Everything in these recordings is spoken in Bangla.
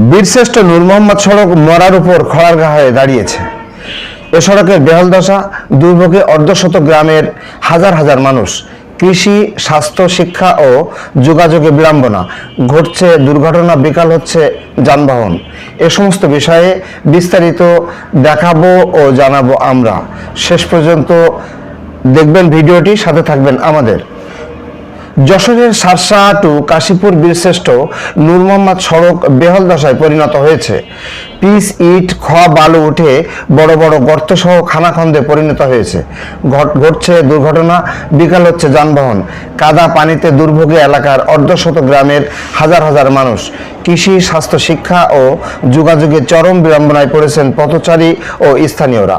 বীরশ্রেষ্ঠ নূর মোহাম্মদ সড়ক মরার উপর খড়ারগা হয়ে দাঁড়িয়েছে। এ সড়কের বেহাল দশা দুর্ভোগে অর্ধশত গ্রামের হাজার হাজার মানুষ। কৃষি, স্বাস্থ্য, শিক্ষা ও যোগাযোগে বিড়ম্বনা। ঘটছে দুর্ঘটনা, বিকাল হচ্ছে যানবাহন। এ সমস্ত বিষয়ে বিস্তারিত দেখাবো ও জানাব আমরা। শেষ পর্যন্ত দেখবেন ভিডিওটি, সাথে থাকবেন আমাদের। যশোরের সারসা টু কাশীপুর বীরশ্রেষ্ঠ নূর মোহাম্মদ সড়ক বেহল দশায় পরিণত হয়েছে। পিস ইট, খ, বালু উঠে বড় বড় গর্তসহ খানাখন্দে পরিণত হয়েছে। ঘটছে দুর্ঘটনা, বিকাল হচ্ছে যানবাহন। কাদা পানিতে দুর্ভোগী এলাকার অর্ধশত গ্রামের হাজার হাজার মানুষ। কৃষি, স্বাস্থ্য, শিক্ষা ও যোগাযোগে চরম বিড়ম্বনায় পড়েছেন পথচারী ও স্থানীয়রা।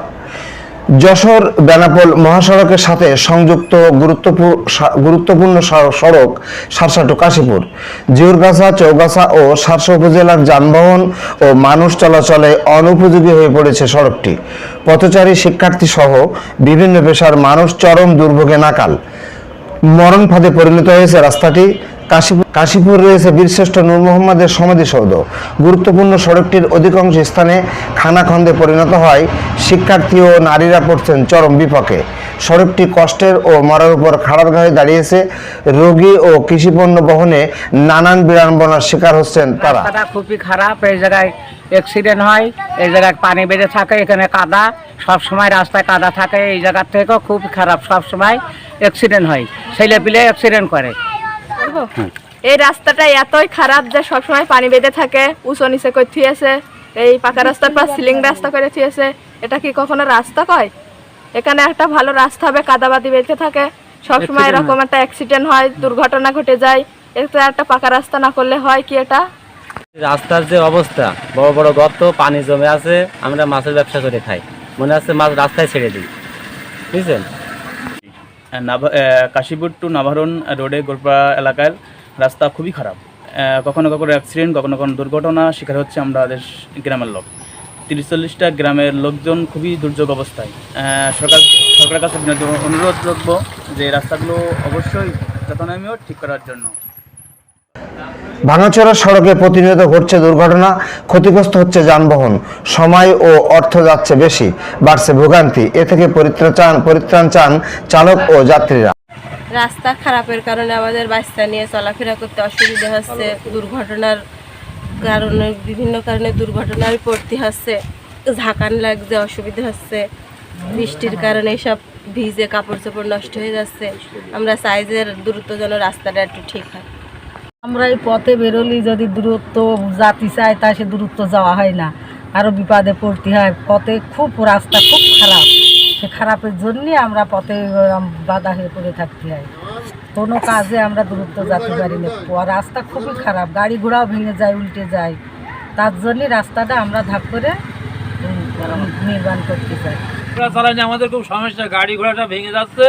যশোর বেনাপোল মহাসড়কের সাথে সংযুক্ত গুরুত্বপূর্ণ গুরুত্বপূর্ণ সড়- সড়ক সারসা টু কাশীপুর। জিউরগাছা, চৌগাছা ও সারসা উপজেলার যানবাহন ও মানুষ চলাচলে অনুপযোগী হয়ে পড়েছে সড়কটি। পথচারী শিক্ষার্থী সহ বিভিন্ন পেশার মানুষ চরম দুর্ভোগে নাকাল। মরণ ফাঁদে পরিণত হয়েছে রাস্তাটি। কাশীপুর রয়েছে বীরশ্রেষ্ঠ নূর মোহাম্মদের সমাধিসৌধ গুরুত্বপূর্ণ সড়কটির অধিকাংশ স্থানে খানাখন্দে পরিণত হয়। শিক্ষার্থী ও নারীরা পড়ছেন চরম বিপাকে। সড়কটি কষ্টের ও মরার উপর খাড়ার গায়ে দাঁড়িয়েছে। রোগী ও কৃষিপণ্য বহনে নানান বিড়ম্বনার শিকার হচ্ছেন তারা। খুবই খারাপ। এই জায়গায় অ্যাক্সিডেন্ট হয়, এই জায়গায় পানি বেড়ে থাকে, এখানে কাদা। সব সময় রাস্তায় কাদা থাকে। এই জায়গার থেকেও খুব খারাপ। সব সময় অ্যাক্সিডেন্ট হয়। ছেলে পিলে অ্যাক্সিডেন্ট করে। এই রাস্তাটা এতই খারাপ যে সবসময় পানি বেঁধে থাকে উঁচু নিচে করে থুয়েছে এই পাকা রাস্তার পর সিলিং রাস্তা করে থুয়েছে এটা কি কখনো রাস্তা কয়? এখানে একটা ভালো রাস্তা হবে কাদাবাদি বেঁধে থাকে। সবসময় এরকম একটা অ্যাক্সিডেন্ট হয় দুর্ঘটনা ঘটে যায়। এটা একটা পাকা রাস্তা না করলে হয় কি এটা? রাস্তার যে অবস্থা বড় বড় গর্ত পানি জমে আছে আমরা মাছের ব্যবসা করে খাই। মনে হচ্ছে মাছ রাস্তায় ছেড়ে দিই। বুঝছেন? কাশীপুর টু নাভারণ রোডে গোলপাড়া এলাকার রাস্তা খুবই খারাপ। কখনো কখনো অ্যাক্সিডেন্ট কখনো কখনো দুর্ঘটনা, শিকার হচ্ছে আমাদের গ্রামের লোক। তিরিশ চল্লিশটা গ্রামের লোকজন খুবই দুর্যোগ অবস্থায়। সরকার সরকারের কাছে অনুরোধ রাখব যে রাস্তাগুলো অবশ্যই যথানীয় ঠিক করার জন্য। ভাঙাচোরা সড়কে প্রতিনিয়ত ঘটছে দুর্ঘটনা, ক্ষতিগ্রস্ত হচ্ছে যানবাহন, সময় ও অর্থ যাচ্ছে বেশি, বাড়ছে ভোগান্তি, এ থেকে পরিত্রাণ চান পরিত্রাণ চান চালক ও যাত্রীরা। রাস্তা খারাপের কারণে আমাদের বাচ্চা নিয়ে চলাফেরা করতে অসুবিধা হচ্ছে, দুর্ঘটনার কারণে, বিভিন্ন কারণে দুর্ঘটনায় পড়তে হচ্ছে, ঝাঁকান লাগছে, অসুবিধা হচ্ছে, বৃষ্টির কারণে সব ভিজে কাপড় চোপড় নষ্ট হয়ে যাচ্ছে, আমরা যে দ্রুত যেন রাস্তাটা একটু ঠিক হয়। আমরা এই পথে বেরোলি যদি দূরত্ব জাতি চাই তা সে দূরত্ব যাওয়া হয় না। আরও বিপদে পড়তে হয়। পথে খুব রাস্তা খুব খারাপ। সে খারাপের জন্যই আমরা পথে বাধা হয়ে পড়ে থাকতে হয়। কোনো কাজে আমরা দূরত্ব যেতে পারি না। রাস্তা খুবই খারাপ। গাড়ি ঘোড়াও ভেঙে যায়, উল্টে যায়। তার জন্যই রাস্তাটা আমরা ধাপ করে নির্মাণ করতে চাই। আমাদের খুব সমস্যা। গাড়ি ঘোড়াটা ভেঙে যাচ্ছে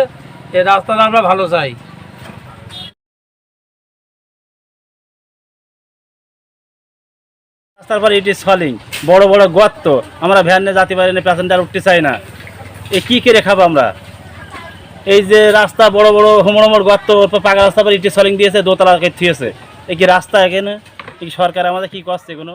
এই রাস্তাটা আমরা ভালো চাই। রাস্তার পর ইট ইজ ফলিং বড় বড় গর্ত। আমরা ভ্যানে যাতে পারি না প্যাসেঞ্জার উঠতে চাই না। এ কী করে খাব আমরা? এই যে রাস্তা বড় বড় হোমড়মড় গর্ত ওর পাকা রাস্তা পর ইট সলিং দিয়েছে দোতলা থিয়েছে এ কি রাস্তা এখানে? এই সরকার আমাদের কি করছে কোনো?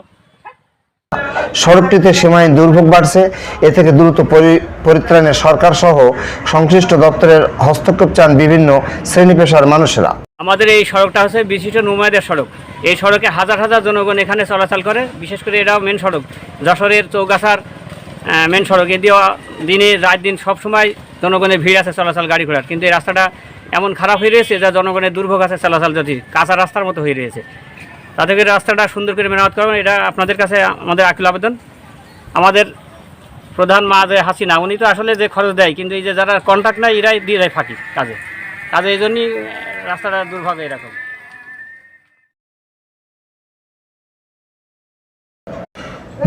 সড়কটিতে সীমাহীন দুর্ভোগ বাড়ছে। এ থেকে দ্রুত পরি- পরিত্রাণে সরকার সহ সংশ্লিষ্ট দপ্তরের হস্তক্ষেপ চান বিভিন্ন শ্রেণি পেশার মানুষেরা। আমাদের এই সড়কটা হচ্ছে বিশিষ্ট নুমায়দের সড়ক। এই সড়কে হাজার হাজার জনগণ এখানে চলাচল করে, বিশেষ করে এটাও মেন সড়ক। যশোরের চৌগাছার মেন সড়ক। এ দিয়ে দিনে রাত দিন সব সময় জনগণের ভিড় আছে চলাচল গাড়ি ঘোড়ার। কিন্তু এই রাস্তাটা এমন খারাপ হয়ে রয়েছে যা জনগণের দুর্ভোগ আছে চলাচল যদি কাঁচা রাস্তার মতো হয়ে রয়েছে। তাতে করে রাস্তাটা সুন্দর করে মেরামত করবেন। এটা আপনাদের কাছে আমাদের আকিল আবেদন। আমাদের প্রধান মা যে হাসিনা, উনি তো আসলে যে খরচ দেয়, কিন্তু এই যে যারা কন্ট্রাক্ট নেয়, এরাই দিয়ে দেয় ফাঁকি কাজে। কাজে এই জন্যই রাস্তাটা দুর্ভাগ্য এরকম।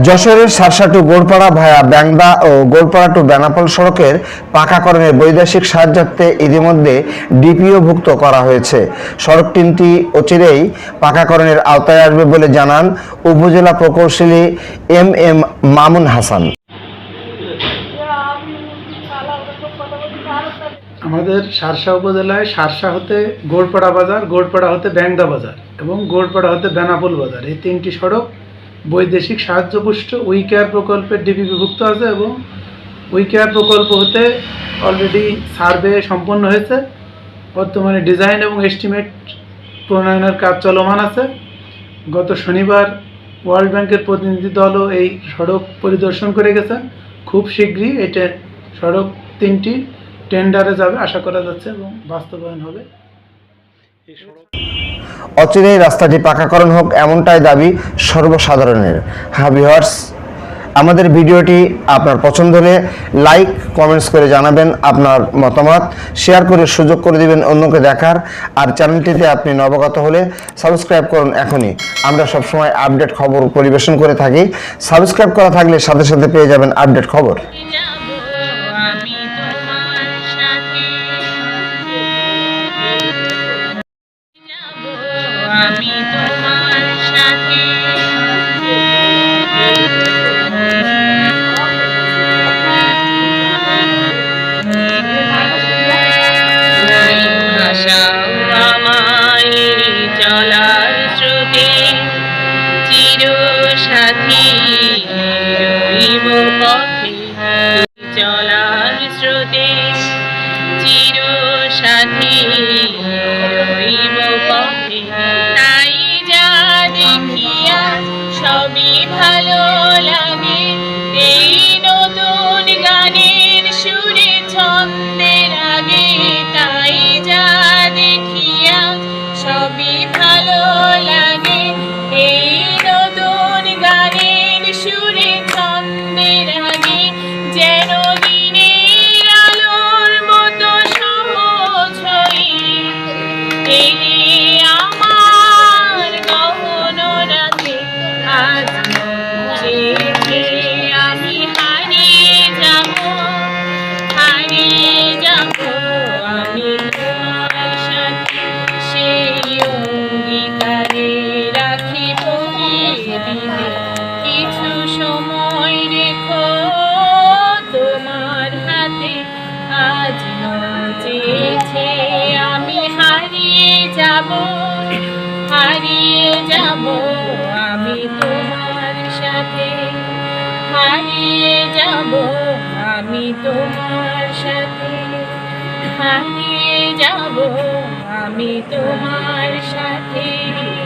যশোরের সারসা টু গোলপাড়া ভায়া ব্যাংদা ও গোড়পাড়া টু বেনাপোল সড়কের পাকাকরণে বৈদেশিক সাহায্যার্থে ইতিমধ্যে ডিপিওভুক্ত করা হয়েছে। সড়ক তিনটি অচিরেই পাকাকরণের আওতায় আসবে বলে জানান উপজেলা প্রকৌশলী এম এম মামুন হাসান। আমাদের সারসা উপজেলায় সারসা হতে গোড়পাড়া বাজার, গোড়পাড়া হতে ব্যাংদা বাজার এবং গোড়পাড়া হতে বেনাপোল বাজার। এই তিনটি সড়ক বৈদেশিক সাহায্যপুষ্ট উই কেয়ার প্রকল্পের ডিপিপিভুক্ত আছে এবং উই কেয়ার প্রকল্প হতে অলরেডি সার্ভে সম্পন্ন হয়েছে। বর্তমানে ডিজাইন এবং এস্টিমেট প্রণয়নের কাজ চলমান আছে। গত শনিবার ওয়ার্ল্ড ব্যাংকের প্রতিনিধি দলও এই সড়ক পরিদর্শন করে গেছে। খুব শীঘ্রই এটা সড়ক তিনটি টেন্ডারে যাবে, আশা করা যাচ্ছে এবং বাস্তবায়ন হবে। অচিরেই রাস্তাটি পাকাকরণ হোক এমনটাই দাবি সর্বসাধারণের। হ্যাঁ ভিউয়ার্স আমাদের ভিডিওটি আপনার পছন্দ হলে লাইক কমেন্টস করে জানাবেন আপনার মতামত। শেয়ার করে সুযোগ করে দিবেন অন্যকে দেখার। আর চ্যানেলটিতে আপনি নবগত হলে সাবস্ক্রাইব করুন এখনই। আমরা সবসময় আপডেট খবর পরিবেশন করে থাকি। সাবস্ক্রাইব করা থাকলে সাথে সাথে পেয়ে যাবেন আপডেট খবর। চেয়েছে আমি হারিয়ে যাব হারিয়ে যাব। আমি তোমার সাথে, হারিয়ে যাব। আমি তোমার সাথে, হারিয়ে যাব। আমি তোমার সাথে।